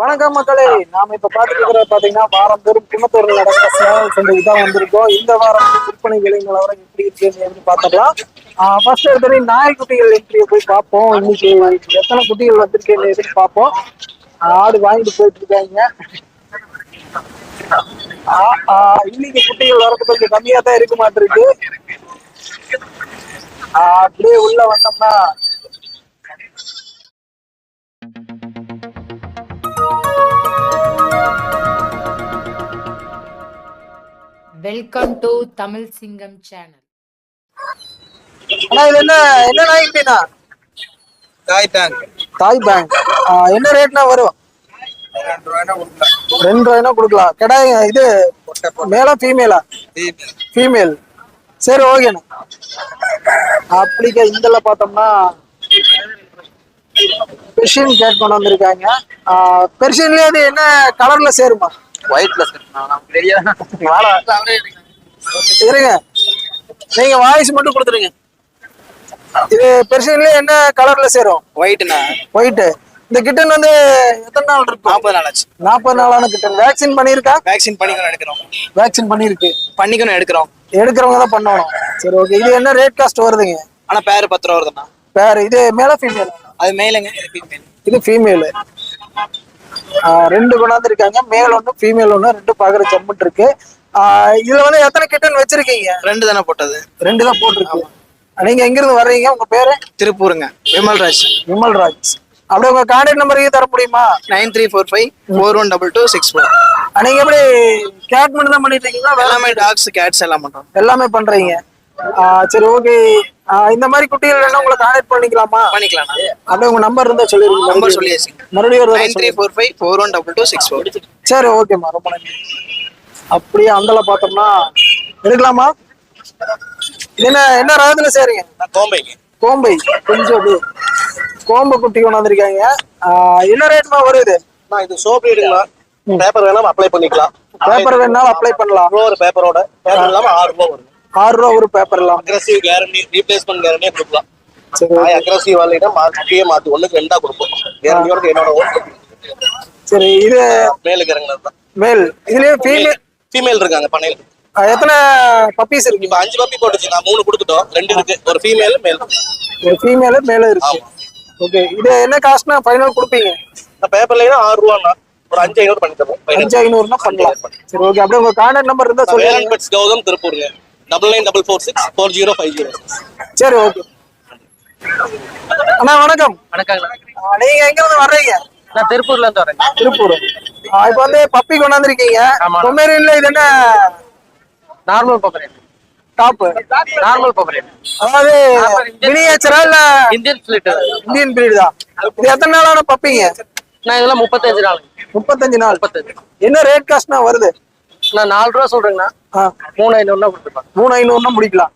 வணக்கம் மக்களே நாம இப்ப பாத்துக்கிற பாத்தீங்கன்னா வாரம் பெரும் குன்னத்தூர்ல நடக்கிற சேவல் சந்தைக்கு தான் வந்திருக்கோம். இந்த வாரம் விற்பனை விலை நிலவரம் எப்படி இருக்குன்னு எப்படி பாத்துக்கலாம் ஃபர்ஸ்ட் எடுத்தோடனே நாய்க்குட்டிகள் என்ட்ரியை போய் பார்ப்போம். இன்னைக்கு எத்தனை குட்டிகள் வந்திருக்கேன்னு எதுன்னு பார்ப்போம். ஆடு வாங்கிட்டு போயிட்டு இருக்காங்க. இன்னைக்கு குட்டிகள் வரது கொஞ்சம் கம்மியா தான் இருக்க மாட்டிருக்கு. அப்படியே உள்ள வந்தோம்னா வெல்கம் டு தமிழ் சிங்கம் சேனல் ஆனா இது என்ன என்ன நாய்க்குட்டினா தாய் டேங்க் தாய் பேங்க் என்ன ரேட்னா வரும்? ரெண்டு ரூபாய்னா கொடுக்கலாம். ரெண்டு ரூபாய்னா கொடுக்கலாம் கிடாய் இது மேலா ஃபீமேலா. ஃபீமேல் சரி ஓகேண்ணா அப்படிக்க இந்தல பார்த்தோம்னா பெர்ஷியன் கேட் கொண்டு வந்திருக்காங்க. பெர்ஷியன்லயே அது என்ன கலர்ல சேருமா? நமக்கு தெரியாது. இருங்க. நீங்க வாய்ஸ் மட்டும் கொடுத்துருங்க இது பெர்ஷியன்லயே என்ன கலர்ல சேரும்? ஒயிட்னா ஒயிட் இந்த கிட்டன் வந்து எத்தனை நாள் இருக்கும் நாற்பது நாள் ஆச்சு. நாற்பது நாளான கிட்டன் வேக்சின் பண்ணியிருக்கா? வேக்சின் பண்ணிக்கணும் எடுக்கிறோம். வேக்சின் பண்ணியிருக்கு. பண்ணிக்கணும் எடுக்கிறோம். எடுக்கிறவங்க தான் பண்ணணும். சரி ஓகே இது என்ன ரேட் காஸ்ட் வருதுங்க? ஆனா பேர் பத்து ரூபா வருதுண்ணா. வேற இது மேல ஃபீமேல் அது மேலுங்க இது ஃபீமேல் இது ஃபீமேல் ரெண்டு கொண்டாந்துருக்காங்க. மேல் ஒன்று ஃபீமேல் ஒன்று ரெண்டு பார்க்குற ஜம்முன் இருக்கு. ஆஹ் இதுல வந்து எத்தனை கிட்டன் வச்சிருக்கீங்க? ரெண்டு தானே போட்டது. ரெண்டு தான் போட்டிருக்கு. நீங்க எங்கிருந்து வர்றீங்க? உங்க பேரு? திருப்பூருங்க. விமல்ராஜ். விமல் ராஜ் அப்படியே உங்க கான்டாக்ட் நம்பரையும் தர முடியுமா? Nine three four five four one double two six four. நீங்க எப்படி கேட் மட்டும் தான் பண்ணிட்டு இருக்கீங்களா? எல்லாமே டாக்ஸ் கேட்ஸ் எல்லாம் பண்றோம். எல்லாமே பண்றீங்க. சரி ஓகே இந்த மாதிரி குட்டிகள் வேணா உங்களை கான்டாக்ட் பண்ணிக்கலாமா? பண்ணிக்கலாம்? அப்படியே உங்க நம்பர் இருந்தா சொல்லிருங்க நம்பர். சொல்லியாச்சு. மறுபடியும் ஒரு nine three four five four one double two six four சரி ஓகேம்மா ரொம்ப நன்றி. அப்படியே அந்தல பார்த்தோம்னா எடுக்கலாமா? என்ன என்ன ராகத்துல சேருங்க? கோம்பைக்கு கோம்பை. கொஞ்சம் அப்படியே கோம்பை குட்டி கொண்டாந்துருக்காங்க. என்ன ரேட்மா வருது நான் இது? சோப் ரீடுங்களா பேப்பர் வேணாலும் அப்ளை பண்ணிக்கலாம். பேப்பர் வேணாலும் அப்ளை பண்ணலாம். ஒரு பேப்பரோட பேப்பர் இல்லாம ஆறு ரூபா வரும். ஆறு ரூபா ஒரு பேப்பர் எல்லாம். அக்ரஸிவ் கேரண்டி ரீப்ளேஸ்மெண்ட் கேரண்டியே கொடுக்கலாம். சரி. நான் அக்ரஸிவ் வாலினா மாற்றியே மாத்தி. ஒண்ணுக்கு ரெண்டா கொடுப்போம். கேரண்டியோட என்னோட சரி இது மேலுக்கு இறங்குனது மேல் இதுலயே ஃபீமேல் ஃபீமேல் இருக்காங்க பண்ணையில் எத்தனை பப்பீஸ் இருக்கு? இப்ப அஞ்சு பப்பி போட்டுச்சு நான் மூணு கொடுத்துட்டோம். ரெண்டு இருக்கு. ஒரு ஃபீமேல் மேல் ஃபீமேல் மேல இருக்கு. ஓகே இது என்ன காஸ்ட்னா ஃபைனல் கொடுப்பீங்க? பேப்பர்ல ஆறு ரூபாண்ணா. ஒரு அஞ்சு ஐநூறு பண்ணி தரோம் அஞ்சு ஐநூறுனா பண்ணலாம். சரி ஓகே அப்படியே உங்க கான்டாக்ட் நம்பர் இருந்தா சொல்லுங்க. Gautham திருப்பூருங்க. Double nine double four six four zero five zero சரி ஓகே அண்ணா வணக்கம். வணக்கம் நீங்க எங்க இருந்து வர்றீங்க? நான் திருப்பூர்ல இருந்து வரேன். திருப்பூர். இப்ப வந்து பப்பி கொண்டாந்துருக்கீங்க. பொமேரியன்ல இது என்ன? நார்மல் பப்பரேட் டாப் நார்மல் பப்பரேட் அதாவது மினியேச்சரா இல்ல இந்தியன் ஸ்லிட் இந்தியன் பிரீடு தான். இது எத்தனை நாளான பப்பிங்க? நான் இதெல்லாம் முப்பத்தஞ்சு நாள். முப்பத்தஞ்சு நாள். முப்பத்தஞ்சு. என்ன ரேட் காஸ்ட்னா வருது? நான் நாலு ரூபா சொல்றேங்கண்ணா. மூணு ஐநூறுனா கொடுத்துருப்பாங்க மூணு ஐநூறுனா முடிக்கலாம்.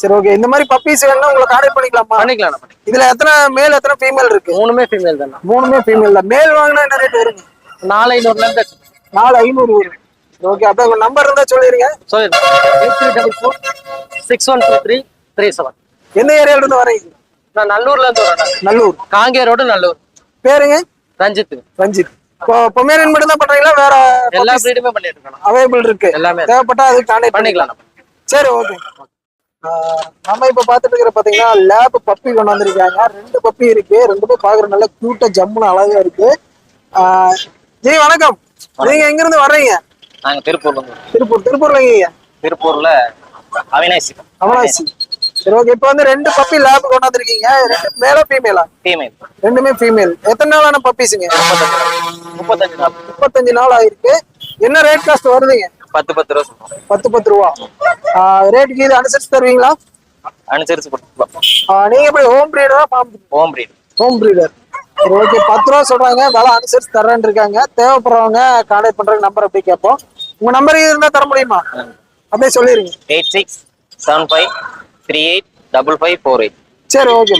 சரி ஓகே இந்த மாதிரி பப்பீஸ் வேணும்னா உங்களை கான்டாக்ட் பண்ணிக்கலாமா? பண்ணிக்கலாம். இதுல எத்தனை மேல் எத்தனை ஃபீமேல் இருக்கு? மூணுமே ஃபீமேல் தானே மூணுமே ஃபீமேல் தான். மேல் வாங்கினா என்ன ரேட் வருங்க நாலு ஐநூறுல இருந்து நாலு ஐநூறு வரும். ஓகே அப்ப உங்க நம்பர் இருந்தா சொல்லிருங்க. சொல்லிடுறேன் eight three double four six one two three three seven எந்த ஏரியால இருந்து வரீங்க நான் நல்லூர்ல இருந்து வரேன் நல்லூர். காங்கேய ரோடு நல்லூர். பேருங்க? ரஞ்சித் ரஞ்சித். பொமேரியன் மட்டும் தான் பண்றீங்களா? வேற எல்லா ப்ரீடுமே பண்ணிட்டு இருக்கேன் அவைலபிள் இருக்கு. எல்லாமே. தேவைப்பட்டா அது கான்டாக்ட் பண்ணிக்கலாம். சரி ஓகே நம்ம இப்ப பாத்துட்டு இருக்கிற பாத்தீங்கன்னா லேப் பப்பி கொண்டு வந்திருக்காங்க. ரெண்டு பப்பி இருக்கு. ரெண்டுமே பாக்குற நல்ல கூட்ட ஜம்முன்னு அழகா இருக்கு. ஆஹ் ஜி வணக்கம். நீங்க எங்க இருந்து வர்றீங்க? நாங்க திருப்பூர்ல இருந்து திருப்பூர் திருப்பூர்ல எங்கீங்க திருப்பூர்ல அவினாசி. அவனாசி. சரி ஓகே இப்போ வந்து ரெண்டு பப்பி லேப் கொண்டு வந்திருக்கீங்க ரெண்டு மேலா ஃபீமேலா ஃபீமேல் ரெண்டுமே ஃபீமேல் எத்தனை நாளான பப்பீஸுங்க முப்பத்தஞ்சு நாள். முப்பத்தஞ்சு நாள் ஆயிருக்கு. என்ன ரேட் காஸ்ட் வருதுங்க? பத்து பத்து ரூபா பத்து பத்து ரூபா. ரேட்டுக்கு இது அனுசரிச்சு தருவீங்களா? அனுசரிச்சு நீங்க எப்படி home பிரீடரா farm home breed home breeder okay பத்து ரூபா சொல்றாங்க. விலை அனுசரிச்சு தரேன்னு இருக்காங்க. தேவைப்படுறவங்க கான்டாக்ட் பண்றதுக்கு நம்பர் அப்படியே கேட்போம். உங்க நம்பர் இருந்தா தர முடியுமா? அப்படியே சொல்லிருங்க. Eight six seven five three eight double five four eight சரி ஓகே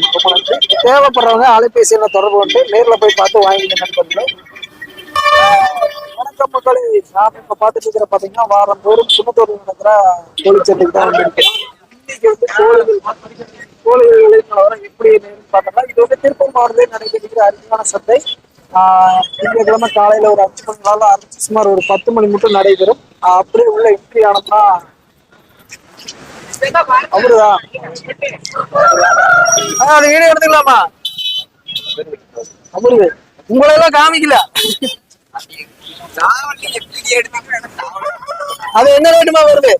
தேவைப்படுறவங்க அலைபேசி என்ன தொடர்பு கொண்டு நேரில் போய் பார்த்து வாங்கிக்க நண்பர்களே. வணக்கம் மக்களே. நான் இப்ப பாத்துட்டு இருக்கிற பாத்தீங்கன்னா வாரம் தோறும் சுமத்தோடு நடக்கிற கோழிச்சட்டுக்கு தான் வந்திருக்கேன். இன்னைக்கு வந்து கோழிகள் கோழிகள் எப்படி பார்த்தோம்னா இது வந்து திருப்பூர் மாவட்டத்தில் நடைபெறுகிற அருமையான சந்தை. திங்கட்கிழமை காலையில ஒரு அஞ்சு மணி நேரம் ஆரம்பிச்சு சுமார் ஒரு பத்து மணி மட்டும் நடைபெறும். அப்படியே உள்ள என்ட்ரி ஆனோம்னா அவருதா அது வீடியோ எடுத்துக்கலாமா? அவரு உங்களெல்லாம் காமிக்கல. அது என்ன ரேட்டுமா வருது?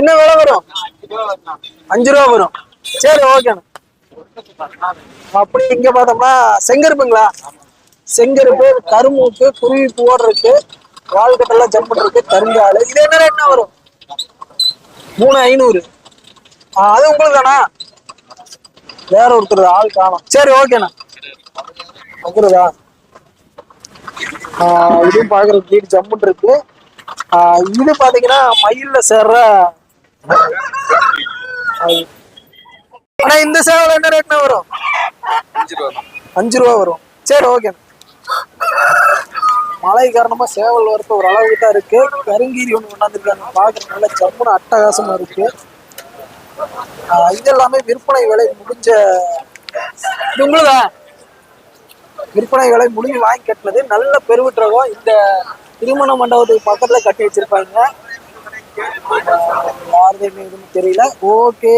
என்ன விலை வரும்? அஞ்சு ரூபா வரும். சரி ஓகேண்ணா அப்படி இங்க பார்த்தோம்னா செங்கருப்புங்களா? செங்கருப்பு கரும்புக்கு குருவி போடுறதுக்கு வாழ்க்கட்டெல்லாம் வாழ்கட்டெல்லாம் ஜம்ப் இருக்கு கருங்காலு. இது என்ன ரேட்னா வரும்? மூணு ஐநூறு. அது உங்களுக்கு தானா வேற ஒருத்தர் ஆள் காணும். சரி ஓகேண்ணா. வந்துருதா? இதுவும் பாக்குறதுக்கு வீடு ஜம்முன் இருக்கு. இது பாத்தீங்கன்னா மயில்ல சேர்ற ஆனா இந்த சேவல் என்ன ரேட்னா வரும்? அஞ்சு ரூபா வரும். சரி ஓகே மழை காரணமா சேவல் வரத்து ஒரு அளவுக்கு தான் இருக்கு. கருங்கீரி ஒன்று கொண்டாந்துருக்காங்க. பாக்குற நல்ல ஜம்முன்னு அட்டகாசமா இருக்கு. ஆஹ் இது எல்லாமே விற்பனை விலை முடிஞ்ச உங்களுதா? விற்பனை விலை முடிஞ்சு வாங்கி கட்டினது. நல்ல பெருவிட்டுறகம் இந்த திருமண மண்டபத்துக்கு பக்கத்துல கட்டி வச்சிருப்பாங்க. ஆஹ் எதுவும் தெரியல. ஓகே.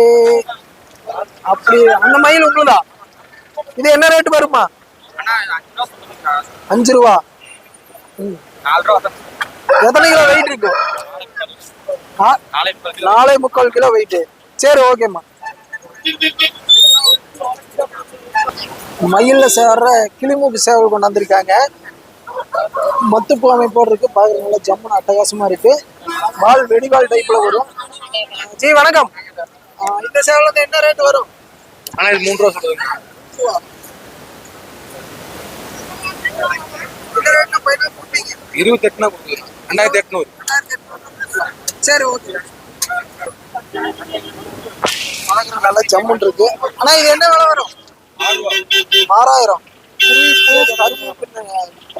அப்படி அந்த மயில் உங்களுதா? இது என்ன ரேட்டு வருமா? அஞ்சு ரூபா. ம். எத்தனை கிலோ வெயிட் இருக்கு? நாலே முக்கால் கிலோ. வெயிட் சரி ஓகேம்மா மயில்ல சேர்ற கிளிமூக்கு சேவல் கொண்டு வந்திருக்காங்க. மத்துப்பூ அமைப்போடு இருக்கு. பார்க்குற நல்ல ஜம்முன்னு அட்டகாசமா இருக்கு. வால் வெடிவால் டைப்ல வரும். ஜி வணக்கம். இந்த சேவல் வந்து என்ன ரேட் வரும்? ஆனா இது மூணு ரூபா. சொல்லுங்க இருபத்தெட்டுனா கொடுத்துருக்கோம் ரெண்டாயிரத்தி எட்நூறு. சரி ஓகே. வணக்கம் நல்லா ஜம்முன் இருக்கு. ஆனா இது என்ன விலை வரும்? ஆறாயிரம்.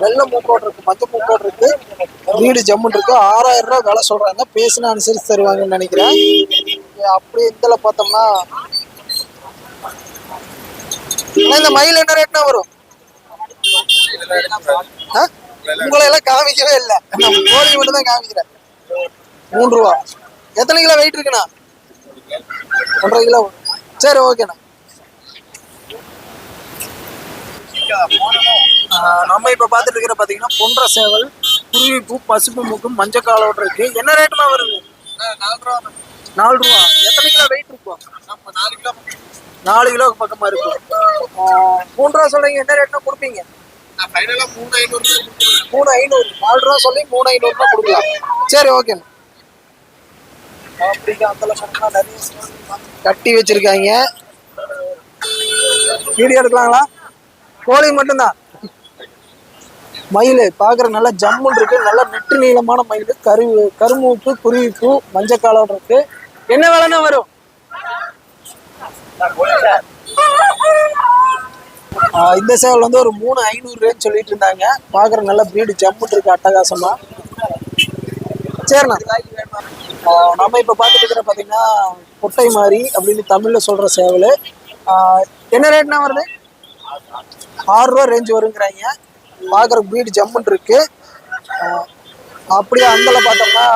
வெள்ளை மூக்கோடு இருக்கு மஞ்ச மூக்கோடு இருக்கு. வீடு ஜம்முன் இருக்கு. ஆறாயிரம் ரூபாய் விலை சொல்றாங்க. பேசினா அனுசரிச்சு தருவாங்கன்னு நினைக்கிறேன். இங்க அப்படியே இதுல பார்த்தோம்னா இந்த மயில் என்ன ரேட்னா வரும்? உங்களை எல்லாம் காமிக்கவே இல்லை. கோழி மட்டும் தான் காமிக்கிறேன். மூணு ரூபா. எத்தனை கிலோ வெயிட் இருக்குண்ணா? ஒன்றரை கிலோ. சரி ஓகேண்ணா நம்ம இப்ப பாத்துட்டு இருக்கிற பாத்தீங்கன்னா பொன்ற சேவல் குருவி பூ பசுப்பு மூக்கும் மஞ்சள் காலோட இருக்கு. என்ன ரேட்டுமா வருது? நாலு ரூபா. எத்தனை கிலோ வெயிட் இருக்கும் நாலு கிலோ நாலு கிலோ பக்கமா இருக்கும் ஆஹ் ரூபா சொல்றீங்க என்ன ரேட்னா கொடுப்பீங்க? மூணு ஐநூறு நாலு ரூபா சொல்லி மூணு ஐநூறு தான் கொடுக்கலாம். சரி நிறைய கட்டி வச்சிருக்காங்க. வீடியோ எடுக்கலாங்களா? கோழி மட்டும்தான். மயில் பார்க்குற நல்ல ஜம்முன் இருக்கு. நல்ல நெட்டு நீளமான மயில் கரு கருமூப்பு குருவிப்பு மஞ்சக்காலம் இருக்கு. என்ன விலைன்னா வரும்? இந்த சேவல் வந்து ஒரு மூணு ஐநூறு சொல்லிட்டு இருந்தாங்க. பார்க்குற நல்ல பிரீடு ஜம்முட்டு இருக்கு அட்டகாசமா. சரிண்ணா. நம்ம இப்போ பார்த்துட்டு இருக்கிற பார்த்தீங்கன்னா பொட்டை மாதிரி அப்படின்னு தமிழில் சொல்கிற சேவல். என்ன ரேட்னா வருது? ஆறு ரூபா ரேஞ்ச் வருங்கிறாங்க. பார்க்குற வீடு ஜம்முன் இருக்கு. அப்படியே அந்தல பார்த்தோம்னா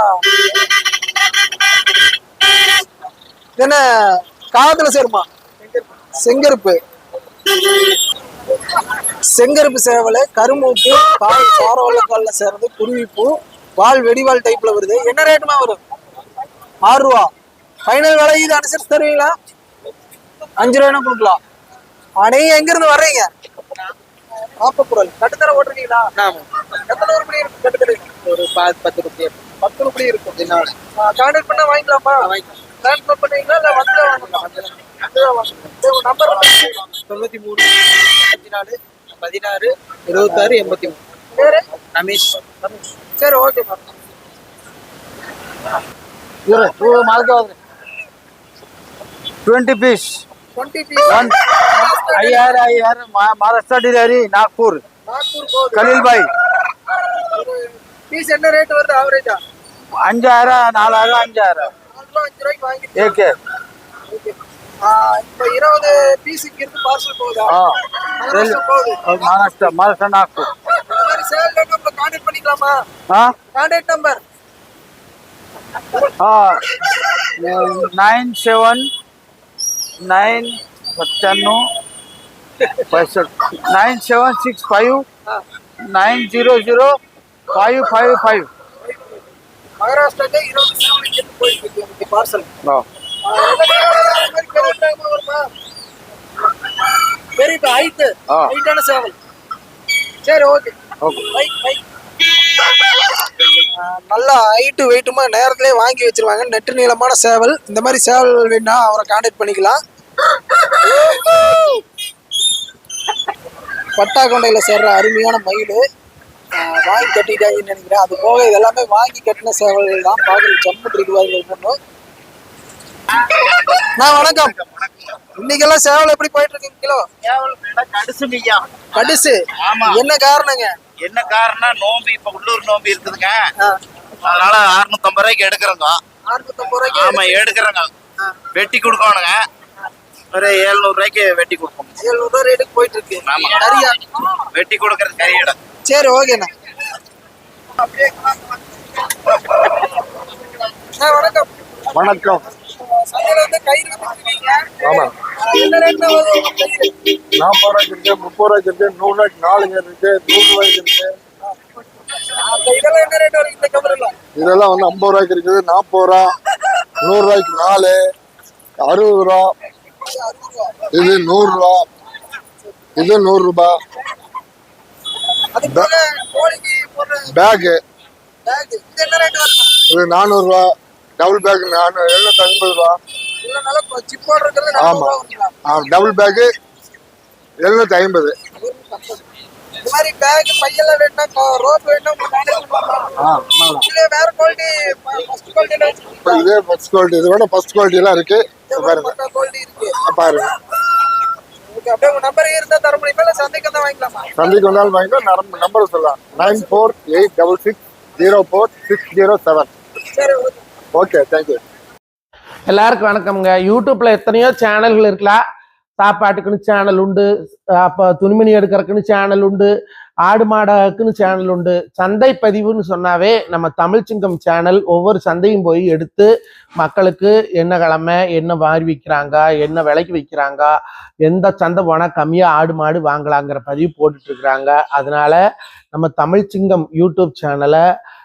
என்ன காதுல சேருமா? செங்கருப்பு. செங்கருப்பு சேவல் கருமூக்கு கால் சாரவல்ல காலில் சேர்றது குருவிப்பூ வால் வெடிவால் டைப்ல வருது. என்ன ரேட்டுமா வரும்? ஆறு ரூபா. ஃபைனல் விலை இது அனுசரிச்சு தருவீங்களா? அஞ்சு ரூபாய்னா கொடுக்கலாம். ஆ, நீங்க எங்க இருந்து வர்றீங்க? ஆப்பக்குரல் கட்டுத்தர ஓட்டுறீங்களா? எத்தனை உருப்படி இருக்கு? கட்டுத்தர. ஒரு பத்து ரூபாய் பத்து உருப்படி இருக்கும் கான்டாக்ட் பண்ணா வாங்கிக்கலாமா? டிரான்ஸ்ஃபர் பண்ணுவீங்களா இல்ல வந்து வாங்கலாம் நம்பர் தொண்ணூத்தி மூணு அஞ்சு நாலு பதினாறு இருபத்தாறு எண்பத்தி மூணு பேரு ரமேஷ் சரி okay twenty piece twenty piece one I R I R Maharashtra डिलरी Nagpur Nagore போகுது खलील भाई பீஸ் என்ன ரேட் வருது ஆவரேஜா अंजार नालाग अंजार நாலு ரூபா அஞ்சு ரூபாய்க்கு வாங்கி एक है ஓகே இப்போ இருபது பீஸ் இங்க இருந்து பார்சல் போகுதா हाँ மகாராஷ்டிரா போகுது மகாராஷ்டிரா மகாராஷ்டிரா நாக்பூர் இந்த மாதிரி சேல் நம்மள கான்டாக்ட் பண்ணிக்கலாமா ஆ contact number nine seven nine सत्त्याण्णव पैसष्ट nine seven six five nine zero zero five five five மகாராஷ்டிராக்கு இருபது பெரிய ஹைட்டு. ஹைட்டான சேவல். சரி ஓகே ஓகே ரைட் நல்லா ஹைட்டு வெயிட்டுமா நேரத்திலே வாங்கி வச்சிருவாங்க. நெட்டு நீளமான சேவல். இந்த மாதிரி சேவல் வேணா அவரை கான்டாக்ட் பண்ணிக்கலாம். பட்டா கொண்டையில் சேர்ற அருமையான மயில். வாங்கி கட்டிட்டாங்கன்னு நினைக்கிறேன். அது போக இது எல்லாமே வாங்கி கட்டின சேவல்கள் தான். பார்க்குறது செம்மட்டு இருக்குவாங்க ஒன்று நான் வணக்கம். இன்னைக்கெல்லாம் சேவல் எப்படி போயிட்டு இருக்கு கிலோ கடுசுமியா கடுசு. ஆமா. என்ன காரணங்க? என்ன காரணம் நோம்பு இப்ப உள்ளூர் நோம்பு இருக்குதுங்க. அதனால அறுநூத்தம்பது ரூபாய்க்கு எடுக்கிறோங்க. அறுநூத்தம்பது ரூபாய்க்கு ஆமா எடுக்கிறோங்க? வெட்டி கொடுக்கணுங்க. ஒரு ஏழ்நூறு ரூபாய்க்கு வெட்டி கொடுப்போம். எழுநூறு ரூபா ரேட்டுக்கு போயிட்டு இருக்கு ஆமா. நிறையா வெட்டி கொடுக்கறது கறியிட சரி ஓகேண்ணா அண்ணா, வணக்கம். வணக்கம். சந்தையில வந்து கயிறு ஆமா. என்ன ரேட்ல நாற்பது ரூபாய்க்கு இருக்கு முப்பது ரூபாய்க்கு இருக்கு நூறு ரூபாய்க்கு நாலுங்க இருக்கு நூறு ரூபாய்க்கு இருக்கு. இதெல்லாம் என்ன ரேட் வரும் இந்த இதெல்லாம் வந்து ஐம்பது ரூபாய்க்கு இருக்குது நாற்பது ரூபா நூறு ரூபாய்க்கு நாலு அறுபது ரூபா. இது நூறு ரூபா. இது நூறு பேக்கு. இது நானூறுரூவா டபுள் பேக் நானூறு ஐம்பது ரூபா ஆமா. ஆ டபுள் பேக்கு எழுநூத்தி ஐம்பது. இதே ஃபர்ஸ்ட் குவாலிட்டி இது விட ஃபர்ஸ்ட் குவாலிட்டி எல்லாம் இருக்கு. பாருங்க. பாருங்க. சந்தைக்கு வாங்கிக்கலாமா? வந்தாலும் வாங்கிக்கோ நம்பர் சொல்லலாம். Nine four eight double six zero four six zero seven okay thank you எல்லாருக்கும் வணக்கம்ங்க. யூடியூப்ல எத்தனையோ சேனல்கள் இருக்கலாம் சாப்பாட்டுக்குன்னு சேனல் உண்டு அப்போ துணிமணி எடுக்கிறதுக்குன்னு சேனல் உண்டு ஆடு மாடக்குன்னு சேனல் உண்டு. சந்தை பதிவுன்னு சொன்னாவே நம்ம தமிழ் சிங்கம் சேனல் ஒவ்வொரு சந்தையும் போய் எடுத்து மக்களுக்கு என்ன கிழமை என்ன வாரி விற்கிறாங்க என்ன விலைக்கு விற்கிறாங்க எந்த சந்தை போனால் கம்மியாக ஆடு மாடு வாங்கலாங்கிற பதிவு போட்டுட்ருக்குறாங்க அதனால நம்ம தமிழ் சிங்கம் யூடியூப் சேனலை